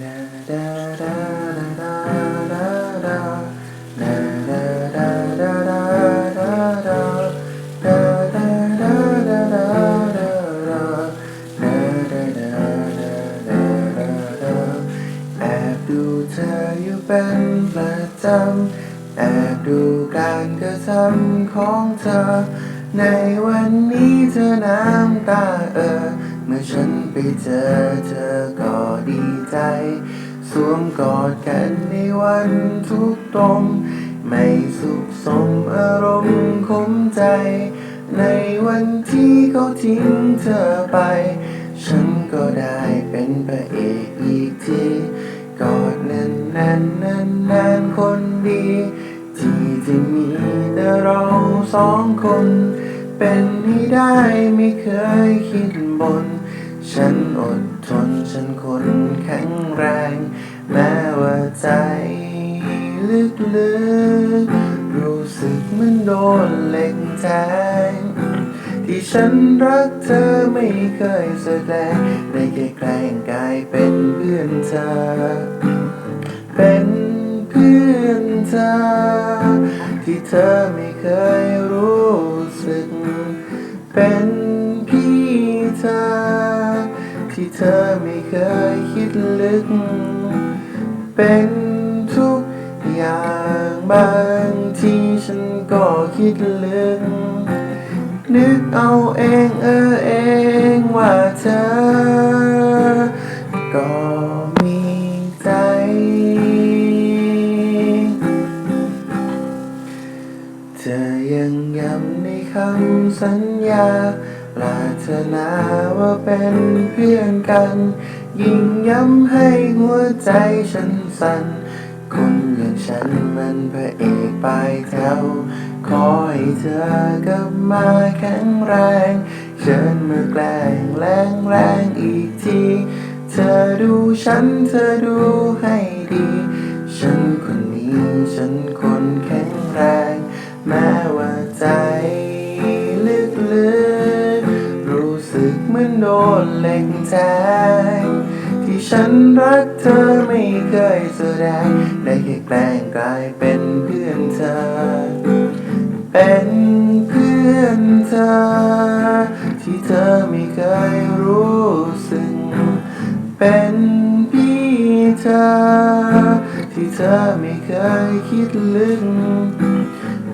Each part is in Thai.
แอบดูเธออยู่เป็นประจำแอบดูการกระทำของเธอ ในวันนี้เธอน้ำตาเออ เมื่อฉันไปเจอเธอก็ดีใจ สวมกอดกันในวันทุกตรมไม่สุขสมอารมณ์คมใจ ในวันที่เขาทิ้งเธอไป ฉันก็ได้เป็นพระเอกอีกทีกอดแน่นแน่นแน่นแน่นคนดี ที่จะมีแต่เราสองคน เป็นให้ได้ไม่เคยคิดบน ฉันอดทนฉันคนแข็งแรง แม้ว่าใจลึกๆรู้สึกเหมือนโดนเหล็กแทงที่ฉันรักเธอไม่เคยแสดงได้แค่แกล้งกายเป็นเพื่อนเธอ เป็นเพื่อนเธอ ที่เธอไม่เคยรู้สึก เป็นพี่เธอ ที่เธอไม่เคยคิดลึก เป็นทุกอย่างบางทีฉันก็คิดลึก นึกเอาเองเออเองว่าเธอ ก็มีใจ เธอยังย้ำในคำสัญญา ปรารถนาว่าเป็นเพื่อนกัน ยิ่งย้ำให้หัวใจฉันสั่นคนอย่างฉันมันพระเอกปลายแถวขอให้เธอกลับมาแข็งแรง เชิญมาแกล้งแรงแรงอีกที เธอดูฉันเธอดูให้ดี ฉันคนนี้ฉันคนแข็งแรง แม้ มือนโดนเหล็กแทงที่ฉันรักเธอไม่เคยแสดง ได้แค่แกล้งกลายเป็นเพื่อนเธอ เป็นเพื่อนเธอ ที่เธอไม่เคยรู้สึก เป็นพี่เธอ ที่เธอไม่เคยคิดลึก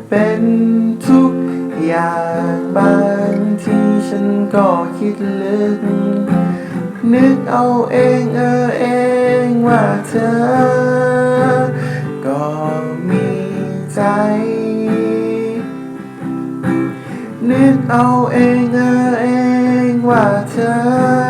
เป็นทุกอย่างบางที ฉันก็คิดลึก นึกเอาเองเออเองว่าเธอ ก็มีใจ นึกเอาเองเออเองว่าเธอ